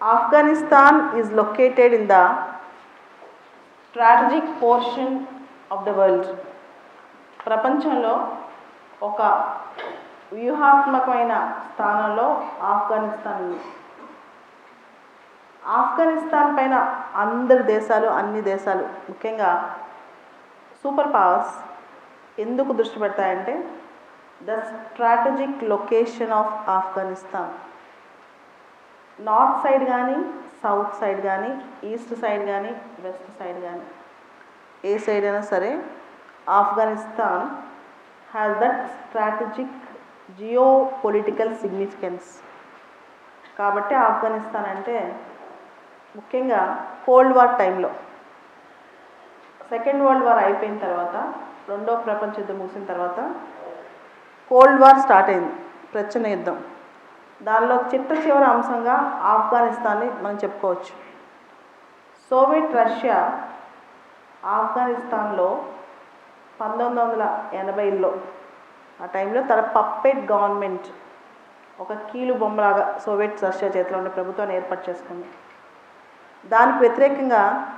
Afghanistan is located in the strategic portion of the world ప్రపంచంలో ఒక వ్యూహాత్మకమైన స్థానంలో ఆఫ్ఘనిస్తాన్ ఉంది. ఆఫ్ఘనిస్తాన్ పైన అందరి దేశాలు అన్ని దేశాలు ముఖ్యంగా సూపర్ పవర్స్ ఎందుకు దృష్టి పెడతాయంటే the strategic location of Afghanistan. North side కానీ సౌత్ సైడ్ కానీ ఈస్ట్ సైడ్ కానీ వెస్ట్ సైడ్ కానీ ఏ సైడ్ అయినా సరే Afghanistan has that strategic geo political significance కాబట్టి ఆఫ్ఘనిస్తాన్ అంటే ముఖ్యంగా కోల్డ్ వార్ టైంలో సెకండ్ వరల్డ్ వార్ అయిపోయిన తర్వాత రెండో ప్రపంచ యుద్ధం ముగిసిన తర్వాత కోల్డ్ వార్ స్టార్ట్ అయింది. ప్రచ్ఛన్న యుద్ధం. దానిలో చిట్ట చివరి అంశంగా ఆఫ్ఘనిస్తాన్ని మనం చెప్పుకోవచ్చు. సోవియట్ రష్యా ఆఫ్ఘనిస్తాన్లో పంతొమ్మిది వందల ఎనభైలో ఆ టైంలో తన పప్పెట్ గవర్నమెంట్ ఒక కీలు బొమ్మలాగా సోవియట్ రష్యా చేతిలో ఉన్న ప్రభుత్వాన్ని ఏర్పాటు చేసుకుంది. దానికి వ్యతిరేకంగా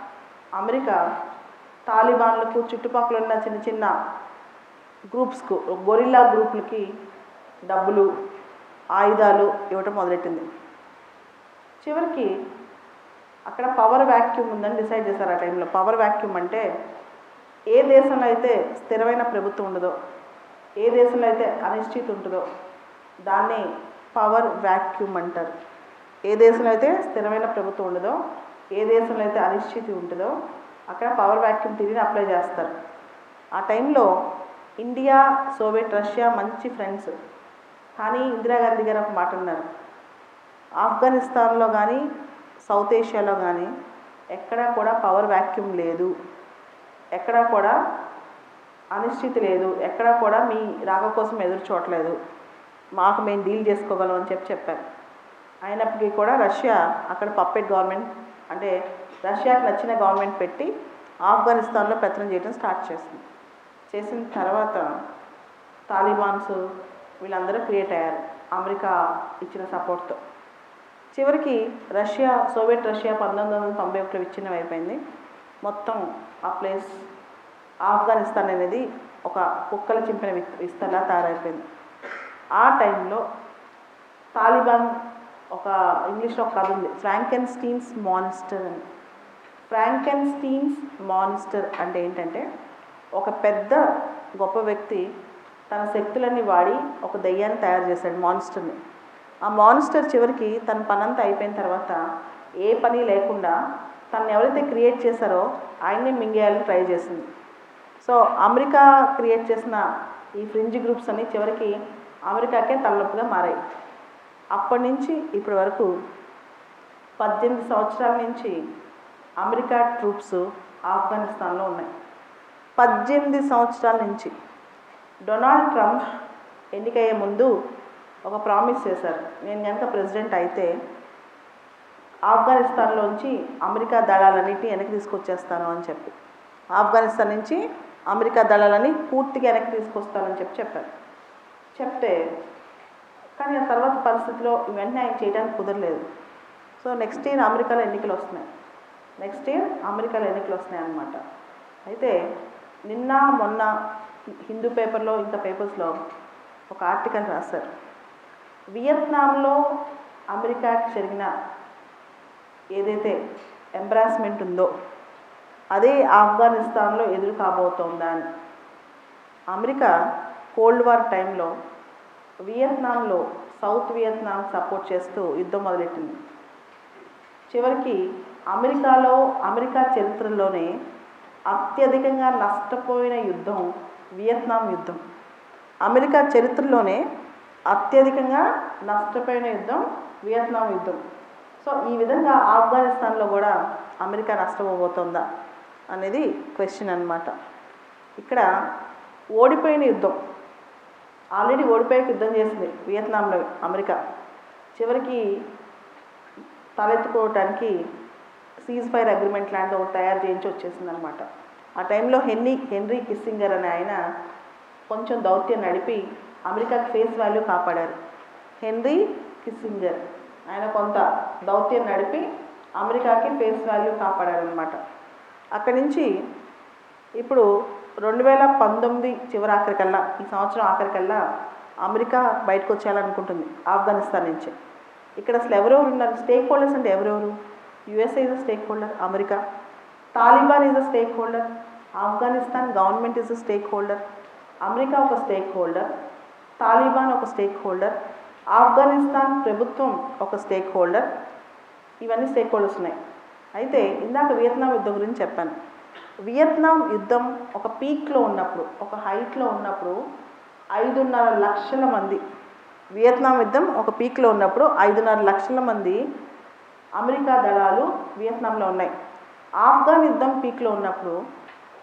అమెరికా తాలిబాన్లకు చుట్టుపక్కల ఉన్న చిన్న చిన్న గ్రూప్స్కు గొరిల్లా గ్రూపులకి డబ్బులు ఆయుధాలు ఇవ్వటం మొదలెట్టింది. చివరికి అక్కడ పవర్ వ్యాక్యూమ్ ఉందని డిసైడ్ చేశారు ఆ టైంలో పవర్ వ్యాక్యూమ్ అంటే ఏ దేశంలో అయితే స్థిరమైన ప్రభుత్వం ఉండదో ఏ దేశంలో అయితే అనిశ్చితి ఉంటుందో దాన్ని పవర్ వ్యాక్యూమ్ అంటారు. ఏ దేశంలో అయితే స్థిరమైన ప్రభుత్వం ఉండదో ఏ దేశంలో అయితే అనిశ్చితి ఉంటుందో అక్కడ పవర్ వ్యాక్యూమ్ థిరీని అప్లై చేస్తారు. ఆ టైంలో ఇండియా సోవియట్ రష్యా మంచి ఫ్రెండ్స్ కానీ ఇందిరాగాంధీ గారు ఒక మాట అన్నారు. ఆఫ్ఘనిస్తాన్లో కానీ సౌత్ ఏషియాలో కానీ ఎక్కడా కూడా పవర్ వ్యాక్యూమ్ లేదు. ఎక్కడా కూడా అనిశ్చితి లేదు. ఎక్కడా కూడా మీ రాక కోసం ఎదురు చూడలేదు. మాకు మేము డీల్ చేసుకోగలం అని చెప్పి చెప్పారు. అయినప్పటికీ కూడా రష్యా అక్కడ పప్పెట్ గవర్నమెంట్ అంటే రష్యాకి నచ్చిన గవర్నమెంట్ పెట్టి ఆఫ్ఘనిస్తాన్లో పెత్తనం చేయడం స్టార్ట్ చేసింది. చేసిన తర్వాత తాలిబాన్స్ వీళ్ళందరూ క్రియేట్ అయ్యారు అమెరికా ఇచ్చిన సపోర్ట్తో. చివరికి రష్యా సోవియట్ రష్యా పంతొమ్మిది వందల తొంభై ఒకటిలో విచ్ఛిన్నం అయిపోయింది. మొత్తం ఆ ప్లేస్ ఆఫ్ఘనిస్తాన్ అనేది ఒక కుక్కలు చింపిన విత్ విస్తలా తయారైపోయింది. ఆ టైంలో తాలిబాన్ ఒక ఇంగ్లీష్లో ఒక కథ ఉంది ఫ్రాంకెన్ స్టీన్స్ మాన్స్టర్ అని. ఫ్రాంకెన్ స్టీన్స్ మాన్స్టర్ అంటే ఏంటంటే ఒక పెద్ద గొప్ప వ్యక్తి తన శక్తులన్నీ వాడి ఒక దయ్యాన్ని తయారు చేశాడు మాన్స్టర్ని. ఆ మాన్స్టర్ చివరికి తన పనంతా అయిపోయిన తర్వాత ఏ పని లేకుండా తను ఎవరైతే క్రియేట్ చేశారో ఆయన్ని మింగేయాలని ట్రై చేసింది. సో అమెరికా క్రియేట్ చేసిన ఈ ఫ్రింజ్ గ్రూప్స్ అన్ని చివరికి అమెరికాకే తలనొప్పిగా మారాయి. అప్పటి నుంచి ఇప్పటి వరకు పద్దెనిమిది సంవత్సరాల నుంచి అమెరికా ట్రూప్స్ ఆఫ్ఘనిస్తాన్లో ఉన్నాయి. పద్దెనిమిది సంవత్సరాల నుంచి డొనాల్డ్ ట్రంప్ ఎన్నికయ్యే ముందు ఒక ప్రామిస్ చేశారు. నేను కనుక ప్రెసిడెంట్ అయితే ఆఫ్ఘనిస్తాన్లోంచి అమెరికా దళాలన్నింటినీ వెనక్కి తీసుకొచ్చేస్తాను అని చెప్పి. ఆఫ్ఘనిస్తాన్ నుంచి అమెరికా దళాలని పూర్తిగా వెనక్కి తీసుకొస్తానని చెప్పి చెప్పారు. చెప్తే కానీ ఆ తర్వాత పరిస్థితిలో ఇవన్నీ ఆయన చేయడానికి కుదరలేదు. సో నెక్స్ట్ ఇయర్ అమెరికాలో ఎన్నికలు వస్తున్నాయి. నెక్స్ట్ ఇయర్ అమెరికాలో ఎన్నికలు వస్తున్నాయి అన్నమాట అయితే నిన్న మొన్న హిందూ పేపర్లో ఇంకా పేపర్స్లో ఒక ఆర్టికల్ రాశారు. వియత్నాంలో అమెరికాకి జరిగిన ఏదైతే ఎంబ్రాస్మెంట్ ఉందో అదే ఆఫ్ఘనిస్తాన్లో ఎదురు కాబోతోందా అని. అమెరికా కోల్డ్ వార్ టైంలో వియత్నాంలో సౌత్ వియత్నాం సపోర్ట్ చేస్తూ యుద్ధం మొదలెట్టింది. చివరికి అమెరికాలో అమెరికా చరిత్రలోనే అత్యధికంగా నష్టపోయిన యుద్ధం వియత్నాం యుద్ధం. అమెరికా చరిత్రలోనే అత్యధికంగా నష్టపోయిన యుద్ధం వియత్నాం యుద్ధం. సో ఈ విధంగా ఆఫ్ఘనిస్తాన్లో కూడా అమెరికా నష్టపోబోతోందా అనేది క్వశ్చన్ అన్నమాట. ఇక్కడ ఓడిపోయిన యుద్ధం. ఆల్రెడీ ఓడిపోయే యుద్ధం చేసింది వియత్నాంలో అమెరికా. చివరికి తలెత్తుకోవటానికి సీజ్ ఫైర్ అగ్రిమెంట్ లాంటి ఒకటి తయారు చేయించి వచ్చేసింది అనమాట ఆ టైంలో హెన్రీ హెన్రీ కిస్సింగర్ అనే ఆయన కొంచెం దౌత్యం నడిపి అమెరికాకి ఫేస్ వాల్యూ కాపాడారు. హెన్రీ కిస్సింగర్ ఆయన కొంత దౌత్యం నడిపి అమెరికాకి ఫేస్ వాల్యూ కాపాడారనమాట అక్కడి నుంచి ఇప్పుడు రెండు వేల పంతొమ్మిది చివరి ఆఖరికల్లా ఈ సంవత్సరం ఆఖరికల్లా అమెరికా బయటకు వచ్చేయాలనుకుంటుంది ఆఫ్ఘనిస్తాన్ నుంచి. ఇక్కడ అసలు ఎవరెవరు ఉన్నారు? స్టేక్ హోల్డర్స్ అంటే ఎవరెవరు? USA stake holder? America? Taliban is a stake holder Afghanistan government is a stake holder America ఒక స్టేక్ హోల్డర్ తాలిబాన్ ఒక స్టేక్ హోల్డర్ ఆఫ్ఘనిస్తాన్ ప్రభుత్వం ఒక స్టేక్ హోల్డర్ ఇవన్నీ స్టేక్ హోల్డర్స్ ఉన్నాయి. అయితే ఇందాక వియత్నాం యుద్ధం గురించి చెప్పాను. వియత్నాం యుద్ధం ఒక పీక్లో ఉన్నప్పుడు ఒక హైట్లో ఉన్నప్పుడు ఐదున్నర లక్షల మంది వియత్నాం యుద్ధం ఒక పీక్లో ఉన్నప్పుడు ఐదున్నర లక్షల మంది అమెరికా దళాలు వియత్నాంలో ఉన్నాయి. ఆఫ్ఘన్ యుద్ధం పీక్లో ఉన్నప్పుడు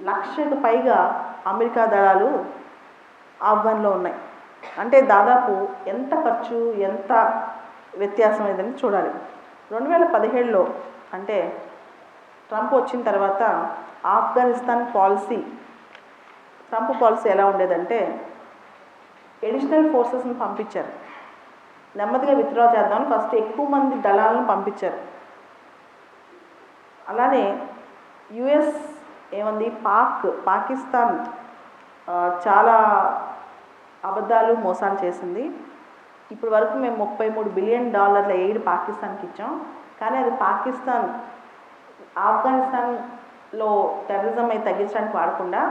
లక్షకు పైగా అమెరికా దళాలు ఆఫ్ఘన్లో ఉన్నాయి. అంటే దాదాపు ఎంత ఖర్చు ఎంత వ్యత్యాసం ఇదని చూడాలి. రెండు వేల పదిహేడులో అంటే ట్రంప్ వచ్చిన తర్వాత ఆఫ్ఘనిస్తాన్ పాలసీ ట్రంప్ పాలసీ ఎలా ఉండేదంటే ఎడిషనల్ ఫోర్సెస్ని పంపించారు. నెమ్మదిగా విత్డ్రా చేద్దామని ఫస్ట్ ఎక్కువ మంది దళాలను పంపించారు. అలానే యుఎస్ ఏమంది? పాక్ పాకిస్తాన్ చాలా అబద్ధాలు మోసాలు చేసింది. ఇప్పుడు వరకు మేము ముప్పై మూడు బిలియన్ డాలర్ల ఎయిడ్ పాకిస్తాన్కి ఇచ్చాం. కానీ అది పాకిస్తాన్ ఆఫ్ఘనిస్తాన్లో టెర్రరిజం అయితే తగ్గించడానికి వాడకుండా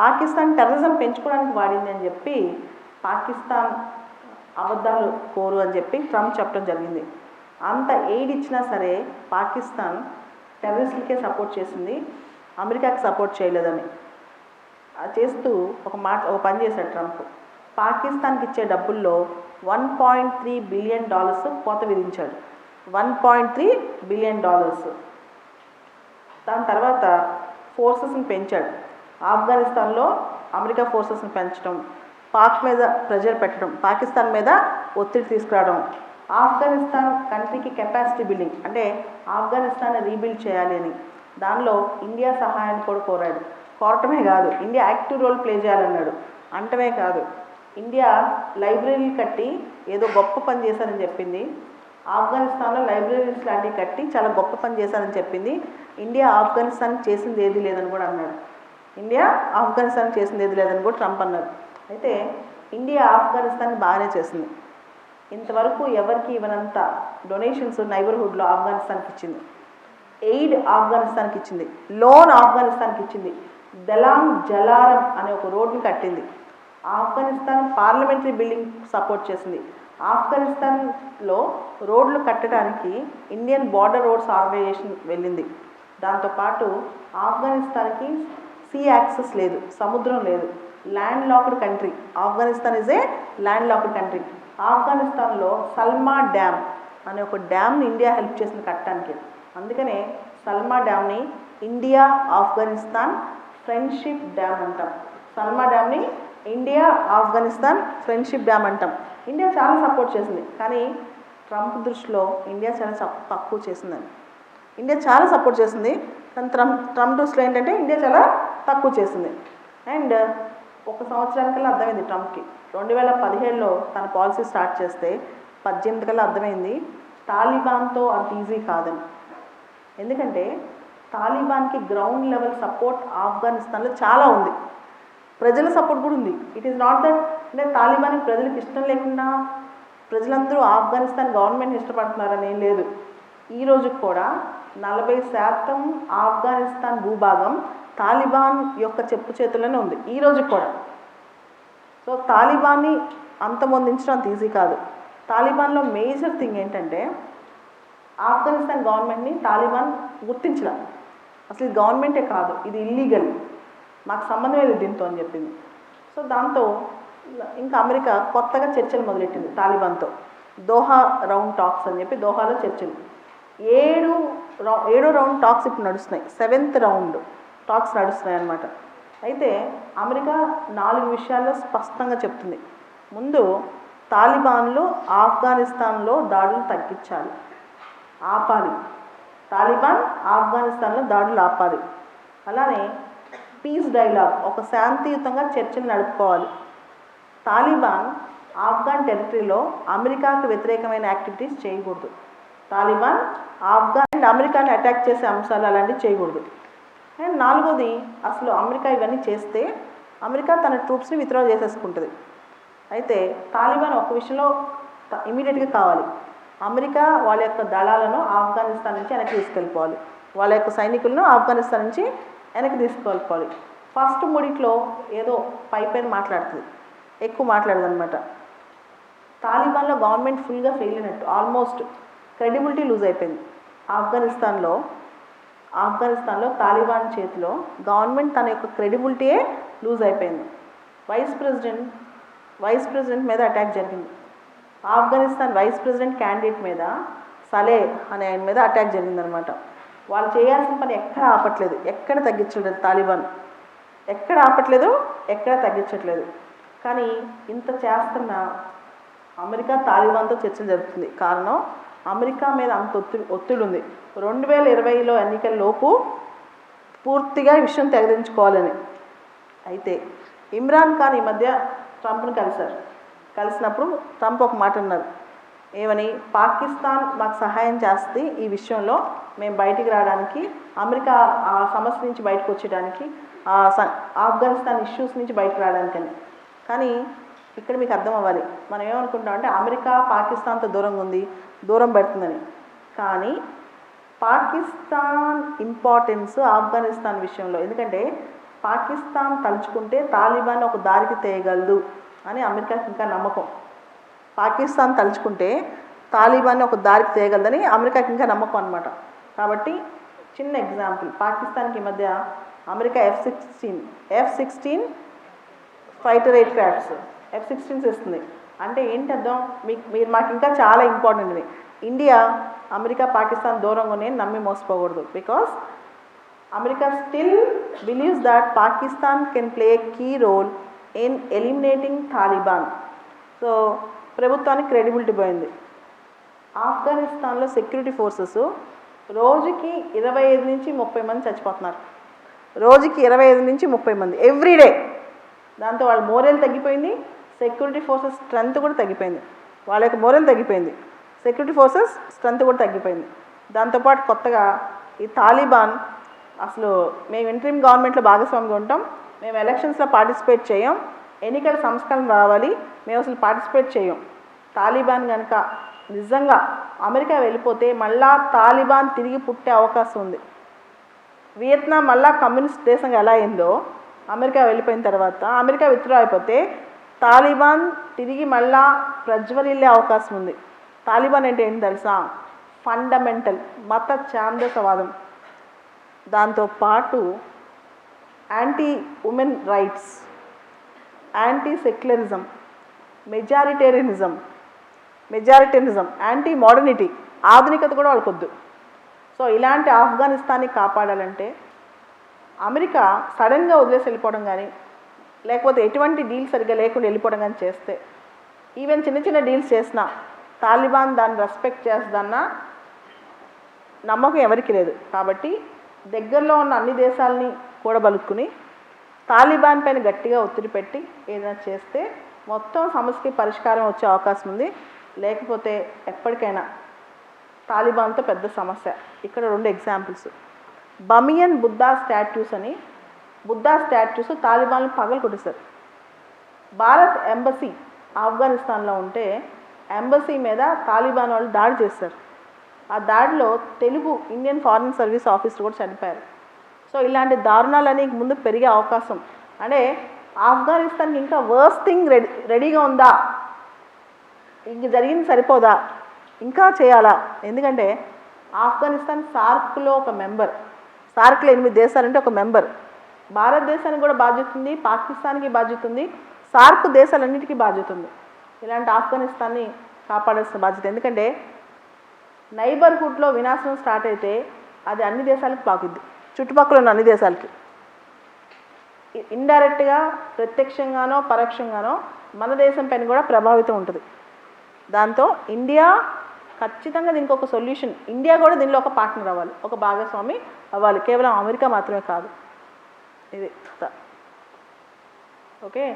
పాకిస్తాన్ టెర్రరిజం పెంచుకోవడానికి వాడింది అని చెప్పి పాకిస్తాన్ అబద్ధాలు కోరు అని చెప్పి ట్రంప్ చెప్పడం జరిగింది. అంత ఎయిడ్ ఇచ్చినా సరే పాకిస్తాన్ టెర్రరిస్టులకే సపోర్ట్ చేసింది. అమెరికాకి సపోర్ట్ చేయలేదని. అది చేస్తూ ఒక మాట ఒక పని చేశాడు ట్రంప్. పాకిస్తాన్కి ఇచ్చే డబ్బుల్లో one point three billion dollars కోత విధించాడు. One point three billion dollars. దాని తర్వాత ఫోర్సెస్ని పెంచాడు. ఆఫ్ఘనిస్తాన్లో అమెరికా ఫోర్సెస్ని పెంచడం పాక్ మీద ప్రెజర్ పెట్టడం పాకిస్తాన్ మీద ఒత్తిడి తీసుకురావడం. ఆఫ్ఘనిస్తాన్ కంట్రీకి కెపాసిటీ బిల్డింగ్ అంటే ఆఫ్ఘనిస్తాన్ రీబిల్డ్ చేయాలి అని. దానిలో ఇండియా సహాయాన్ని కూడా కోరాడు. కోరటమే కాదు ఇండియా యాక్టివ్ రోల్ ప్లే చేయాలన్నాడు. అంటమే కాదు ఇండియా లైబ్రరీలు కట్టి ఏదో గొప్ప పని చేశారని చెప్పింది. ఆఫ్ఘనిస్తాన్లో లైబ్రరీస్ లాంటివి కట్టి చాలా గొప్ప పని చేశారని చెప్పింది. ఇండియా ఆఫ్ఘనిస్తాన్ చేసింది ఏది లేదని కూడా అన్నాడు. ఇండియా ఆఫ్ఘనిస్తాన్ చేసింది ఏది లేదని కూడా ట్రంప్ అన్నారు అయితే ఇండియా ఆఫ్ఘనిస్తాన్ బాగానే చేసింది. ఇంతవరకు ఎవరికి ఇవ్వనంత డొనేషన్స్ నైబర్హుడ్లో ఆఫ్ఘనిస్తాన్కి ఇచ్చింది ఎయిడ్ ఆఫ్ఘనిస్తాన్కి ఇచ్చింది లోన్ ఆఫ్ఘనిస్తాన్కి ఇచ్చింది దలాంగ్ జలారం అనే ఒక రోడ్ని కట్టింది. ఆఫ్ఘనిస్తాన్ పార్లమెంటరీ బిల్డింగ్ సపోర్ట్ చేసింది. ఆఫ్ఘనిస్తాన్లో రోడ్లు కట్టడానికి ఇండియన్ బార్డర్ రోడ్స్ ఆర్గనైజేషన్ వెళ్ళింది. దాంతోపాటు ఆఫ్ఘనిస్తాన్కి సీ యాక్సెస్ లేదు సముద్రం లేదు. Land locked country. Afghanistan is a land locked country. ఆఫ్ఘనిస్తాన్లో సల్మా డ్యామ్ అనే ఒక డ్యామ్ని ఇండియా హెల్ప్ చేసింది కట్టడానికి. అందుకనే సల్మా డ్యామ్ని ఇండియా ఆఫ్ఘనిస్తాన్ ఫ్రెండ్షిప్ డ్యామ్ అంటాం. సల్మా డ్యామ్ని ఇండియా ఆఫ్ఘనిస్తాన్ ఫ్రెండ్షిప్ డ్యామ్ అంటాం. ఇండియా చాలా సపోర్ట్ చేసింది. కానీ ట్రంప్ దృష్టిలో ఇండియా చాలా తక్కువ చేసిందని. ఇండియా చాలా సపోర్ట్ చేసింది. కానీ ట్రంప్ ట్రంప్ దృష్టిలో ఏంటంటే ఇండియా చాలా తక్కువ చేసింది. అండ్ ఒక సంవత్సరానికల్లా అర్థమైంది ట్రంప్కి. రెండు వేల పదిహేడులో తన పాలసీ స్టార్ట్ చేస్తే పద్దెనిమిది కల్లా అర్థమైంది తాలిబాన్తో అంత ఈజీ కాదని. ఎందుకంటే తాలిబాన్కి గ్రౌండ్ లెవెల్ సపోర్ట్ ఆఫ్ఘనిస్తాన్లో చాలా ఉంది. ప్రజల సపోర్ట్ కూడా ఉంది. ఇట్ ఈస్ నాట్ దట్ అంటే తాలిబాన్కి ప్రజలకు ఇష్టం లేకుండా ప్రజలందరూ ఆఫ్ఘనిస్తాన్ గవర్నమెంట్ ఇష్టపడుతున్నారని ఏం లేదు. ఈ రోజు కూడా నలభై శాతం ఆఫ్ఘనిస్తాన్ భూభాగం తాలిబాన్ యొక్క చెప్పు చేతుల్లోనే ఉంది. ఈ రోజు కూడా. సో తాలిబాన్ని అంతమొందించడం అంత ఈజీ కాదు. తాలిబాన్లో మేజర్ థింగ్ ఏంటంటే ఆఫ్ఘనిస్తాన్ గవర్నమెంట్ని తాలిబాన్ గుర్తించడం. అసలు ఇది గవర్నమెంటే కాదు ఇది ఇల్లీగల్ మాకు సంబంధం లేదు దీంతో అని చెప్పింది. సో దాంతో ఇంకా అమెరికా కొత్తగా చర్చలు మొదలెట్టింది తాలిబాన్తో. దోహా రౌండ్ టాక్స్ అని చెప్పి దోహాలో చర్చలు. ఏడు రౌ ఏడో రౌండ్ టాక్స్ ఇప్పుడు నడుస్తున్నాయి. సెవెంత్ రౌండ్ టాక్స్ నడుస్తున్నాయి అన్నమాట. అయితే అమెరికా నాలుగు విషయాల్లో స్పష్టంగా చెప్తుంది. ముందు తాలిబాన్లు ఆఫ్ఘనిస్తాన్లో దాడులు తగ్గించాలి. ఆపాలి. తాలిబాన్ ఆఫ్ఘనిస్తాన్లో దాడులు ఆపాలి. అలానే పీస్ డైలాగ్ ఒక శాంతియుతంగా చర్చలు నడుపుకోవాలి. తాలిబాన్ ఆఫ్ఘన్ టెరిటరీలో అమెరికాకు వ్యతిరేకమైన యాక్టివిటీస్ చేయకూడదు. తాలిబాన్ ఆఫ్ఘాన్ అండ్ అమెరికాని అటాక్ చేసే అంశాలు అలాంటివి చేయకూడదు. అండ్ నాలుగోది అసలు అమెరికా ఇవన్నీ చేస్తే అమెరికా తన ట్రూప్స్ని విత్డ్రా చేసేసుకుంటుంది. అయితే తాలిబాన్ ఒక విషయంలో ఇమీడియట్గా కావాలి. అమెరికా వాళ్ళ యొక్క దళాలను ఆఫ్ఘనిస్తాన్ నుంచి వెనక్కి తీసుకెళ్ళిపోవాలి. వాళ్ళ యొక్క సైనికులను ఆఫ్ఘనిస్తాన్ నుంచి వెనక్కి తీసుకెళ్ళిపోవాలి. ఫస్ట్ మూడిట్లో ఏదో పై పైన మాట్లాడుతుంది. ఎక్కువ మాట్లాడదు అనమాట తాలిబాన్లో గవర్నమెంట్ ఫుల్గా ఫెయిల్ అయినట్టు ఆల్మోస్ట్ క్రెడిబిలిటీ లూజ్ అయిపోయింది. ఆఫ్ఘనిస్తాన్లో ఆఫ్ఘనిస్తాన్లో తాలిబాన్ చేతిలో గవర్నమెంట్ తన యొక్క క్రెడిబిలిటీయే లూజ్ అయిపోయింది. వైస్ ప్రెసిడెంట్ వైస్ ప్రెసిడెంట్ మీద అటాక్ జరిగింది. ఆఫ్ఘనిస్తాన్ వైస్ ప్రెసిడెంట్ క్యాండిడేట్ మీద సలే అనే ఆయన మీద అటాక్ జరిగిందనమాట వాళ్ళు చేయాల్సిన పని ఎక్కడ ఆపట్లేదు. ఎక్కడ తగ్గించలేదు తాలిబాన్. ఎక్కడ ఆపట్లేదు ఎక్కడ తగ్గించట్లేదు. కానీ ఇంత చేస్తున్న అమెరికా తాలిబాన్తో చర్చలు జరుగుతుంది. కారణం అమెరికా మీద అంత ఒత్తిడి ఒత్తిడి ఉంది. రెండు వేల ఇరవైలో ఎన్నికల లోపు పూర్తిగా ఈ విషయం తెగదించుకోవాలని. అయితే ఇమ్రాన్ ఖాన్ ఈ మధ్య ట్రంప్ని కలిశారు. కలిసినప్పుడు ట్రంప్ ఒక మాట అన్నారు. ఏమని? పాకిస్తాన్ మాకు సహాయం చేస్తే ఈ విషయంలో మేము బయటికి రావడానికి అమెరికా ఆ సమస్య నుంచి బయటకు వచ్చేయడానికి ఆ ఆఫ్ఘనిస్తాన్ ఇష్యూస్ నుంచి బయటకు రావడానికని. కానీ ఇక్కడ మీకు అర్థం అవ్వాలి. మనం ఏమనుకుంటాం అంటే అమెరికా పాకిస్తాన్తో దూరంగా ఉంది దూరం పెడుతుందని. కానీ పాకిస్తాన్ ఇంపార్టెన్స్ ఆఫ్ఘనిస్తాన్ విషయంలో ఎందుకంటే పాకిస్తాన్ తలుచుకుంటే తాలిబాన్ ఒక దారికి తేయగలదు అని అమెరికాకి ఇంకా నమ్మకం. పాకిస్తాన్ తలుచుకుంటే తాలిబాన్ ఒక దారికి తేయగలదని అమెరికాకి ఇంకా నమ్మకం అనమాట కాబట్టి చిన్న ఎగ్జాంపుల్ పాకిస్తాన్కి ఈ మధ్య America F sixteen F sixteen fighter aircrafts F sixteens ఇస్తుంది అంటే ఏంటి అర్థం? మీకు మీరు మాకు ఇంకా చాలా ఇంపార్టెంట్ ఇది. ఇండియా అమెరికా పాకిస్తాన్ దూరంగా నేను నమ్మి మోసపోకూడదు. Because America still believes that Pakistan can play key role in eliminating Taliban so ప్రభుత్వానికి క్రెడిబిలిటీ పోయింది. ఆఫ్ఘనిస్తాన్లో సెక్యూరిటీ ఫోర్సెస్ రోజుకి ఇరవై ఐదు నుంచి ముప్పై మంది చచ్చిపోతున్నారు. రోజుకి ఇరవై ఐదు నుంచి ముప్పై మంది. ఎవ్రీడే దాంతో వాళ్ళ మోరేల్ తగ్గిపోయింది. సెక్యూరిటీ ఫోర్సెస్ స్ట్రెంత్ కూడా తగ్గిపోయింది. వాళ్ళ యొక్క మోరల్ తగ్గిపోయింది. సెక్యూరిటీ ఫోర్సెస్ స్ట్రెంత్ కూడా తగ్గిపోయింది. దాంతోపాటు కొత్తగా ఈ తాలిబాన్ అసలు మేము ఇంటరీమ్ గవర్నమెంట్లో భాగస్వామిగా ఉంటాం. మేము ఎలక్షన్స్లో పార్టిసిపేట్ చేయం. ఎన్నికల సంస్కరణ రావాలి. మేము అసలు పార్టిసిపేట్ చేయం. తాలిబాన్ కనుక నిజంగా అమెరికా వెళ్ళిపోతే మళ్ళా తాలిబాన్ తిరిగి పుట్టే అవకాశం ఉంది. వియత్నాం మళ్ళా కమ్యూనిస్ట్ దేశంగా ఎలా అయిందో అమెరికా వెళ్ళిపోయిన తర్వాత అమెరికా విత్డ్రా అయిపోతే తాలిబాన్ తిరిగి మళ్ళా ప్రజ్వరిల్లే అవకాశం ఉంది. తాలిబాన్ అంటే ఏంటి తెలుసా? ఫండమెంటల్ మత ఛాందసవాదం. దాంతో పాటు anti women rights anti secularism majoritarianism majoritarianism anti modernity ఆధునికత కూడా వాళ్ళకొద్దు. సో ఇలాంటి ఆఫ్ఘనిస్తాన్ని కాపాడాలంటే అమెరికా సడన్గా వదిలేసి వెళ్ళిపోవడం కానీ లేకపోతే ఎటువంటి డీల్ సరిగ్గా లేకుండా వెళ్ళిపోవడం కానీ చేస్తే ఈవెన్ చిన్న చిన్న డీల్స్ చేసినా తాలిబాన్ దాన్ని రెస్పెక్ట్ చేస్తుందన్న నమ్మకం ఎవరికి లేదు. కాబట్టి దగ్గరలో ఉన్న అన్ని దేశాలని కూడబలుక్కుని తాలిబాన్ పైన గట్టిగా ఒత్తిడి పెట్టి ఏదైనా చేస్తే మొత్తం సమస్యకి పరిష్కారం వచ్చే అవకాశం ఉంది. లేకపోతే ఎప్పటికైనా తాలిబాన్తో పెద్ద సమస్య. ఇక్కడ రెండు ఎగ్జాంపుల్స్ బమియన్ బుద్ధా స్టాట్యూస్ అని బుద్ధా స్టాట్యూస్ తాలిబాన్లు పగలు కొట్టేశారు. భారత్ ఎంబసీ ఆఫ్ఘనిస్తాన్లో ఉంటే ఎంబసీ మీద తాలిబాన్ వాళ్ళు దాడి చేశారు. ఆ దాడిలో Telugu Indian foreign service officer కూడా చనిపోయారు. సో ఇలాంటి దారుణాలని ముందు పెరిగే అవకాశం. అంటే ఆఫ్ఘనిస్తాన్కి ఇంకా వర్స్ట్ థింగ్ రెడీ రెడీగా ఉందా? ఇంక జరిగింది సరిపోదా? ఇంకా చేయాలా? ఎందుకంటే ఆఫ్ఘనిస్తాన్ సార్క్లో ఒక మెంబర్ సార్క్లో ఎనిమిది దేశాలంటే ఒక మెంబర్. భారతదేశానికి కూడా బాధ్యత ఉంది పాకిస్తాన్కి బాధ్యత ఉంది సార్క్ దేశాలన్నిటికీ బాధ్యత ఉంది. ఇలాంటి ఆఫ్ఘనిస్తాన్ని కాపాడాల్సిన బాధ్యత. ఎందుకంటే నైబర్హుడ్లో వినాశనం స్టార్ట్ అయితే అది అన్ని దేశాలకు పాకుద్ది చుట్టుపక్కల ఉన్న అన్ని దేశాలకి. ఇండైరెక్ట్గా ప్రత్యక్షంగానో పరోక్షంగానో మన దేశం పైన కూడా ప్రభావితం ఉంటుంది. దాంతో ఇండియా ఖచ్చితంగా దీనికి ఒక సొల్యూషన్. ఇండియా కూడా దీనిలో ఒక పార్ట్నర్ అవ్వాలి ఒక భాగస్వామి అవ్వాలి. కేవలం అమెరికా మాత్రమే కాదు. ఇది ఓకే?